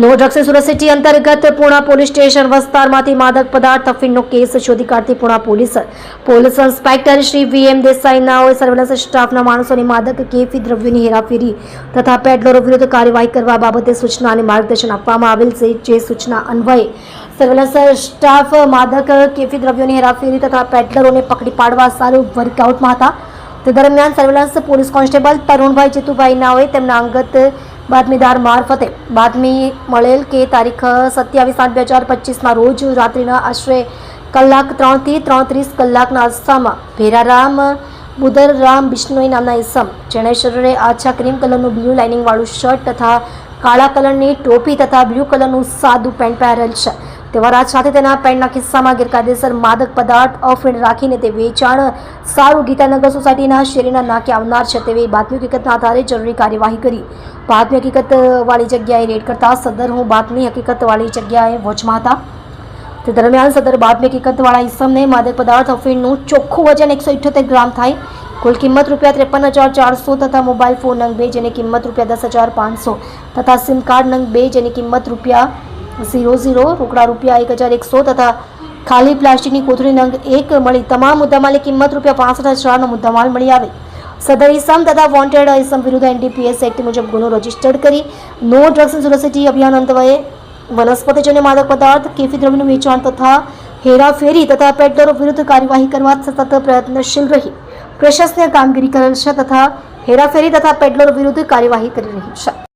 નો drugs Surat city અંતર્ગત Puna police station વિસ્તારમાંથી માદક પદાર્થ અફીણનો કેસ શોધી કાઢતી Poona police. Police inspector Shri V M દેસાઈના surveillance સ્ટાફના માણસોની માદક કેફી દ્રવ્યોની હેરાફેરી તથા પેડલરો વિરુદ્ધ કાર્યવાહી કરવા બાબતે સૂચના અને માર્ગદર્શન આપવામાં આવેલ છે, જે સૂચના અન્વયે સર્વેલન્સ સ્ટાફ માદક કેફી દ્રવ્યોની હેરાફેરી તથા પેડલરોને પકડી પાડવા સારું વર્કઆઉટમાં હતા. તે દરમિયાન surveillance police constable Tarunbhai Jitubhai નાઓએ તેમના અંગત બાતમીદાર મારફતે બાતમી મળેલ કે તારીખ સત્યાવીસ આઠ બે હજાર પચીસના રોજ રાત્રિના આશરે કલાક ત્રણથી ત્રણ ત્રીસ કલાકના અરસામાં ભેરારામ, બુદરરામ, બિશ્નોઈ નામના ઇસમ જેણે શરીરે આછા ક્રીમ કલરનું બ્લુ લાઇનિંગવાળું શર્ટ તથા કાળા કલરની ટોપી તથા બ્લુ કલરનું સાદું પેન્ટ પહેરેલ છે. તેવા રાજ સાથે તેના પેન્ટના કિસ્સામાં ગેરકાયદેસર માદક પદાર્થ અફીણ રાખીને તે વેચાણ સારું ગીતાનગર સોસાયટીના શેરીના નાકે આવનાર છે તેવી બાતમી હકીકતના આધારે જરૂરી કાર્યવાહી કરી. બાતમી હકીકતવાળી જગ્યાએ રેડ કરતા સદર હું બાતમી હકીકતવાળી જગ્યાએ વોચમાં હતા. તે દરમિયાન સદર બાતમી હકીકતવાળા ઇસમને માદક પદાર્થ અફીણનું ચોખ્ખું વજન એકસો ઇઠ્યોતેર ગ્રામ થાય. કુલ કિંમત રૂપિયા ત્રેપન હજાર ચારસો તથા મોબાઈલ ફોન નંગ બે જેની કિંમત રૂપિયા દસ હજાર પાંચસો તથા સિમ કાર્ડ નંગ બે જેની કિંમત રૂપિયા ઝીરો ઝીરો રોકડા રૂપિયા એક હજાર એકસો તથા ખાલી પ્લાસ્ટિકની કોથળી નંગ એક મળી. તમામ મુદ્દામાલની કિંમત રૂપિયા પાસઠ હજારનો મુદ્દામાલ મળી આવે. સદર ઇસમ તથા વોન્ટેડ ઇસમ વિરુદ્ધ એનડીપીએસ એક્ટ મુજબ ગુનો રજીસ્ટર્ડ કરી નો ડ્રગ્સ ઇન સુરસિટી અભિયાન અન્વયે વનસ્પતિજન્ય માદક પદાર્થ, કેફી દ્રવ્યનું વેચાણ તથા હેરાફેરી તથા પેડલરો વિરુદ્ધ કાર્યવાહી કરવા સતત પ્રયત્નશીલ રહી. પ્રશંસનીય કામગીરી કરેલ છે તથા હેરાફેરી તથા પેડલરો વિરુદ્ધ કાર્યવાહી કરી રહી છે.